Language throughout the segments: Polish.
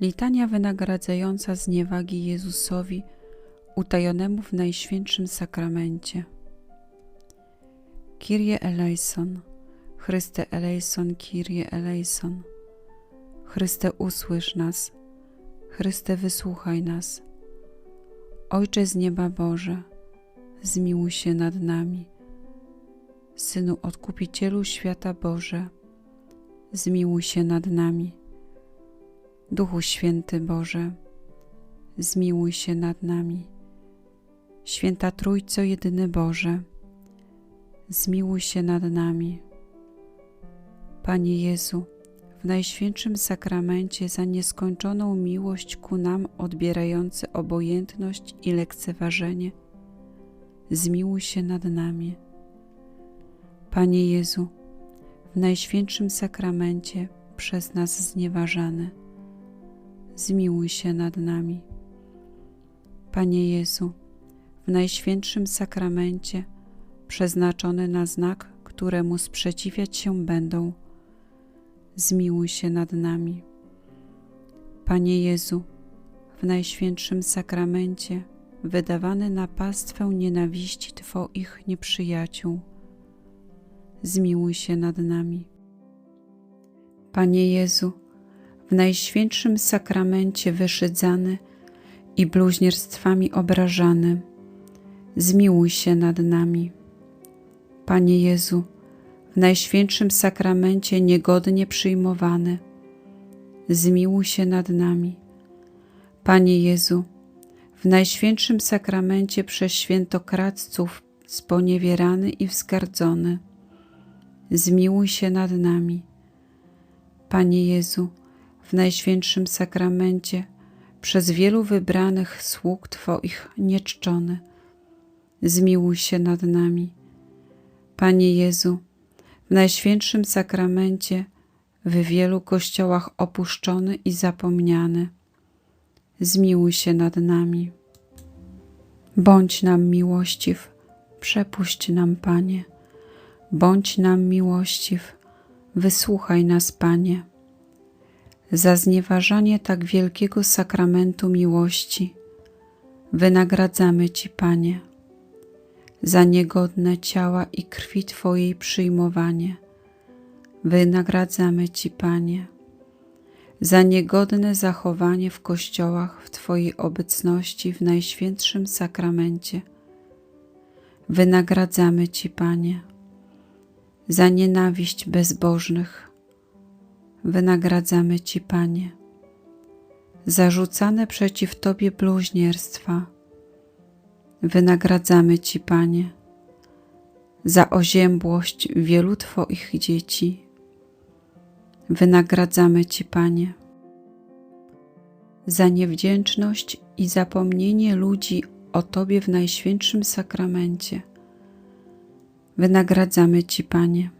Litania wynagradzająca zniewagi Jezusowi utajonemu w Najświętszym Sakramencie. Kyrie eleison, Chryste eleison, Kyrie eleison. Chryste usłysz nas, Chryste wysłuchaj nas. Ojcze z nieba Boże, zmiłuj się nad nami. Synu Odkupicielu świata Boże, zmiłuj się nad nami. Duchu Święty Boże, zmiłuj się nad nami. Święta Trójco Jedyny Boże, zmiłuj się nad nami. Panie Jezu, w Najświętszym Sakramencie za nieskończoną miłość ku nam odbierający obojętność i lekceważenie, zmiłuj się nad nami. Panie Jezu, w Najświętszym Sakramencie przez nas znieważany, zmiłuj się nad nami. Panie Jezu, w Najświętszym Sakramencie przeznaczony na znak, któremu sprzeciwiać się będą, zmiłuj się nad nami. Panie Jezu, w Najświętszym Sakramencie wydawany na pastwę nienawiści Twoich nieprzyjaciół, zmiłuj się nad nami. Panie Jezu, w Najświętszym Sakramencie wyszydzany i bluźnierstwami obrażany, zmiłuj się nad nami. Panie Jezu, w Najświętszym Sakramencie niegodnie przyjmowany, zmiłuj się nad nami. Panie Jezu, w Najświętszym Sakramencie przez świętokradców sponiewierany i wzgardzony, zmiłuj się nad nami. Panie Jezu, w Najświętszym Sakramencie przez wielu wybranych sług Twoich nieczczony, zmiłuj się nad nami. Panie Jezu, w Najświętszym Sakramencie w wielu kościołach opuszczony i zapomniany, zmiłuj się nad nami. Bądź nam miłościw, przepuść nam, Panie. Bądź nam miłościw, wysłuchaj nas, Panie. Za znieważanie tak wielkiego sakramentu miłości wynagradzamy Ci, Panie. Za niegodne ciała i krwi Twojej przyjmowanie wynagradzamy Ci, Panie. Za niegodne zachowanie w kościołach w Twojej obecności w Najświętszym Sakramencie wynagradzamy Ci, Panie. Za nienawiść bezbożnych wynagradzamy Ci, Panie. Zarzucane przeciw Tobie bluźnierstwa wynagradzamy Ci, Panie. Za oziębłość wielu Twoich dzieci wynagradzamy Ci, Panie. Za niewdzięczność i zapomnienie ludzi o Tobie w Najświętszym Sakramencie wynagradzamy Ci, Panie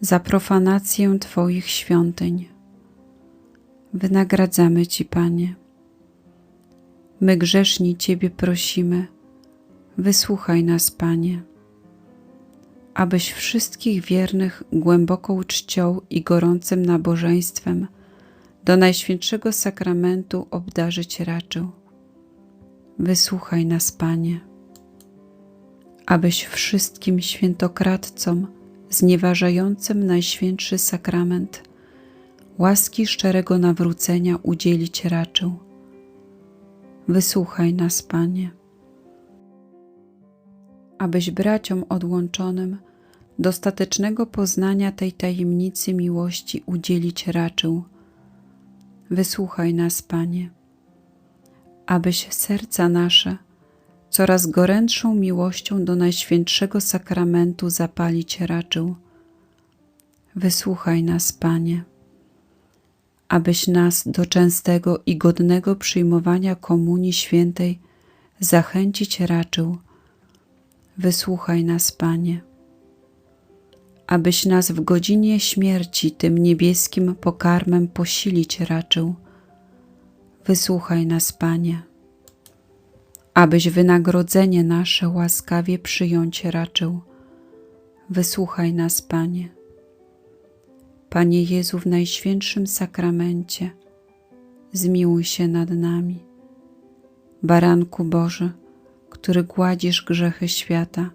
za profanację Twoich świątyń. Wynagradzamy Ci, Panie. My grzeszni Ciebie prosimy, wysłuchaj nas, Panie, abyś wszystkich wiernych głęboką czcią i gorącym nabożeństwem do Najświętszego Sakramentu obdarzyć raczył. Wysłuchaj nas, Panie, abyś wszystkim świętokradcom znieważającym Najświętszy Sakrament, łaski szczerego nawrócenia udzielić raczył. Wysłuchaj nas, Panie. Abyś braciom odłączonym dostatecznego poznania tej tajemnicy miłości udzielić raczył. Wysłuchaj nas, Panie. Abyś serca nasze coraz gorętszą miłością do Najświętszego Sakramentu zapalić raczył. Wysłuchaj nas, Panie, abyś nas do częstego i godnego przyjmowania Komunii Świętej zachęcić raczył. Wysłuchaj nas, Panie, abyś nas w godzinie śmierci tym niebieskim pokarmem posilić raczył. Wysłuchaj nas, Panie abyś wynagrodzenie nasze łaskawie przyjąć raczył. Wysłuchaj nas, Panie. Panie Jezu w Najświętszym Sakramencie, zmiłuj się nad nami. Baranku Boży, który gładzisz grzechy świata,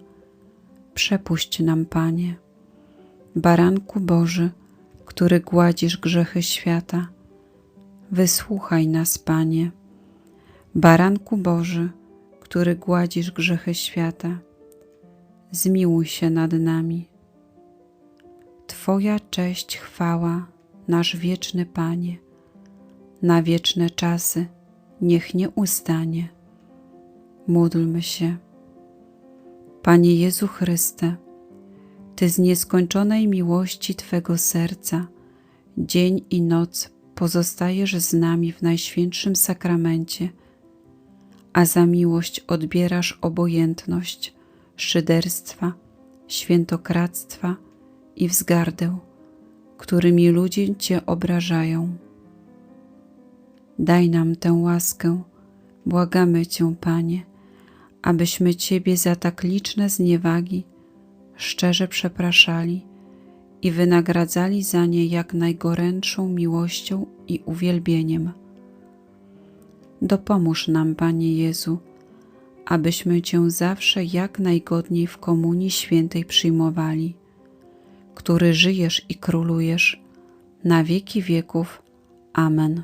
przepuść nam, Panie. Baranku Boży, który gładzisz grzechy świata, wysłuchaj nas, Panie. Baranku Boży, który gładzisz grzechy świata, zmiłuj się nad nami. Twoja cześć, chwała, nasz wieczny Panie, na wieczne czasy niech nie ustanie. Módlmy się. Panie Jezu Chryste, Ty z nieskończonej miłości Twego serca dzień i noc pozostajesz z nami w Najświętszym Sakramencie, a za miłość odbierasz obojętność, szyderstwa, świętokradztwa i wzgardę, którymi ludzie Cię obrażają. Daj nam tę łaskę, błagamy Cię, Panie, abyśmy Ciebie za tak liczne zniewagi szczerze przepraszali i wynagradzali za nie jak najgorętszą miłością i uwielbieniem. Dopomóż nam, Panie Jezu, abyśmy Cię zawsze jak najgodniej w Komunii Świętej przyjmowali, który żyjesz i królujesz na wieki wieków. Amen.